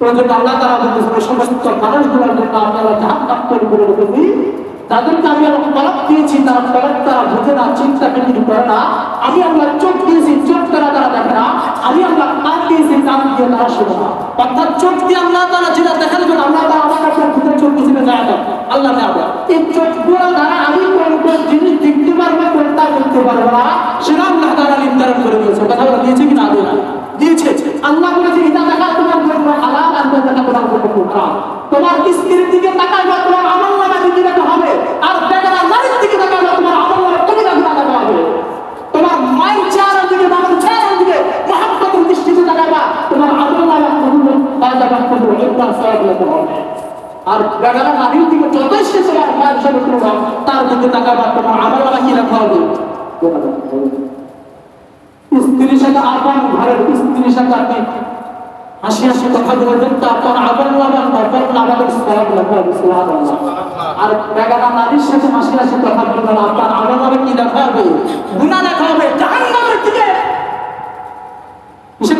তারা বলতেছে জন্য আপনারা আমি আমার তারা চোখ দিয়ে তারা আমার কাছে ভিতরে চোখ দিয়েছিল যায় না আল্লাহ না এই চোখগুলো দ্বারা আমি কোন কোন জিনিস দেখতে পারব কোনটা করতে পারব না সেটা আল্লাহ তারা নির্ধারণ করে দিয়েছে কথা বলা দিয়েছে কি না দিয়ে না দিয়েছে আল্লাহ বলেছে এটা দেখা তোমার জন্য হালাল আর এটা দেখা তোমার জন্য হারাম তোমার স্ত্রীর দিকে তাকাইবা তোমার আমল নামা দিকে দেখা হবে আর বেগানা নারীর দিকে তাকাইবা তোমার আমল নামা কবি দেখা দেখা হবে তোমার মায়ের চেহারার দিকে বাবার চেহারার দিকে মহাব্বতের দৃষ্টিতে তাকাইবা তোমার আমল নামা ইকরার সওয়াব লেখা হবে আর বেগানা নারীর দিকে যতই সে তোমার মায়ের সাথে করবা তার দিকে তাকাইবা তোমার আমল নামা কি লেখা হবে? স্ত্রীর সাথে আপন ঘরের স্ত্রীর সাথে আপনি হাসি হাসি কথা বলবেন তো আপনার আপন লাগান আর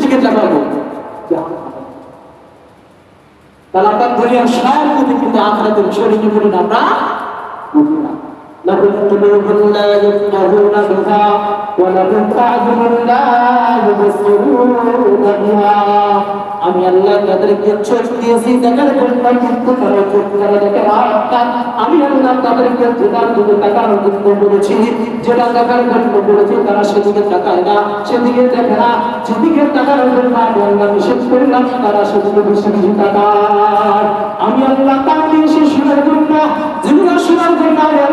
টিকিট লেখা হবে জাহান্নামের। তাহলে আপনার দুনিয়ার সব কিন্তু আখরাতের শরীরে আমরা لهم قلوب لا يفقهون بها ولهم أعين لا يبصرون بها আমি আল্লাহ তাদেরকে চোখ দিয়েছি দেখার জন্য কিন্তু তারা চোখ তারা দেখে না অর্থাৎ আমি আল্লাহ তাদেরকে যেটার দিকে তাকার জন্য বলেছি যেটা দেখার জন্য বলেছি তারা সেদিকে তাকায় না সেদিকে দেখে না যেদিকে তাকার জন্য আমি আল্লাহ নিষেধ করলাম তারা সেদিকে বেশি বেশি তাকায় আমি আল্লাহ কান দিয়েছি শোনার জন্য যেগুলো শোনার জন্য আমি আল্লাহ বলেছি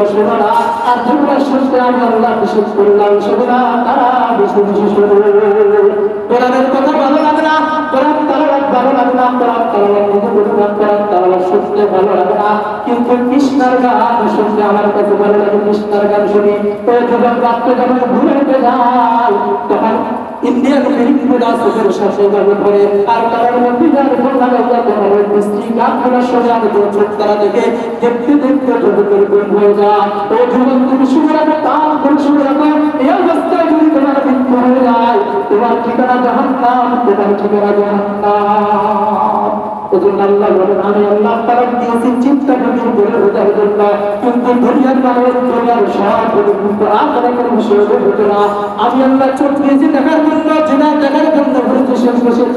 তারা সেগুলো শোনা না আর যেগুলো শুনতে তারা বেশি বেশি কোরআনের কথা ভালো লাগে না। কোরআন তালাবাদ ভালো লাগে না কোরআন তালাবাদ নিজে বলে না কোরআন তালাবাদ শুনতে ভালো লাগে না কিন্তু কৃষ্ণার গান শুনতে আমার কাছে ভালো লাগে কৃষ্ণার গান শুনি তো যখন রাত্রে যখন ঘুরে যায় তখন ইন্ডিয়ান ফিল্মগুলো চোখের শাসে ধরে আর তার মধ্যে যার উপর লাগাইয়া তোমার ওই শুনে আমি তোর তারা দেখে দেখতে দেখতে জগতের গুণ যায় ও যুবক, তুমি শুনে রাখো কান করে শুনে তোমার ঠিকানা জাহান্নাম তোমার ঠিকানা জাহান্নাম। ওজন্য আল্লাহ বলেন আমি আল্লাহ তারা দিয়েছি, চিন্তা করি বলে বোঝার জন্য কিন্তু দুনিয়ার মানুষ দুনিয়ার সব বলে কিন্তু চোখ দিয়েছি, দেখার জন্য শেষ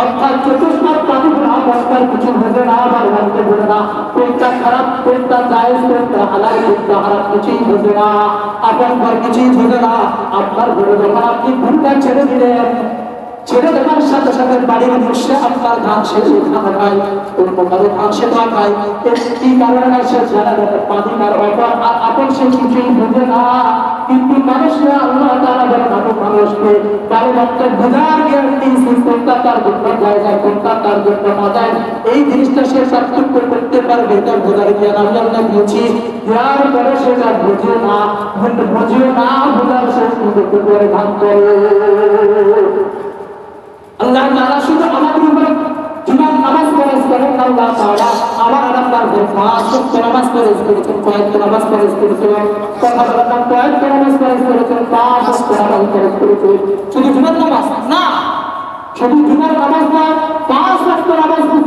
অর্থাৎ চতুষ্পাদ প্রাণীগুলো অবস্থার কিছু বোঝে না আবার ভাবতে বোঝে না। কোনটা খারাপ কোনটা জায়েজ কোনটা হালাল কোনটা হারাম কিছুই বোঝে না। আপনার কিছুই বোঝে না, আপনার ঘরে যখন আপনি ঘুরটা ছেড়ে দিলেন। ছেড়ে দেওয়ার সাথে সাথে বাড়ির বসে আপনার ধান সে খানা খায় অন্য কারও ধান সে না কি কারণে সে জানা যাবে পানি তার অভাব আর আপন সে কিছুই বোঝে না। কিন্তু মানুষকে আল্লাহ তারা যেন আপন মানুষকে বারো মাত্র বোঝার জ্ঞান দিয়েছে কোনটা তার জন্য যায় কোনটা তার জন্য না যায়। এই জিনিসটা সে তার আল্লাহ তাআলা শুধু আমাদের উপর নামাজ করেন, আল্লাহ আল্লাহ পাঁচ ওয়াক্ত নামাজ ফরজ করেছেন কয়েক নামাজ ফরজ করেছেন কথা বলার নাম কয়েক নামাজ ফরজ করেছেন পাঁচ ওয়াক্ত নামাজ ফরজ করেছেন শুধু জুমার নামাজ? না। শুধু জুমার নামাজ না, পাঁচ ওয়াক্ত নামাজ ফরজ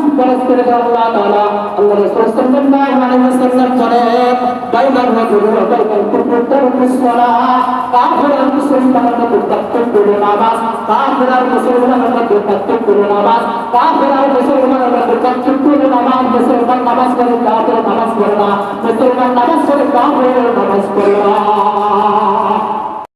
মুসলমানের মধ্যে পার্থক্য হলো নামাজ মুসলমান নামাজ করে কাফির নামাজ করে না। মুসলমান নামাজ করে কাফির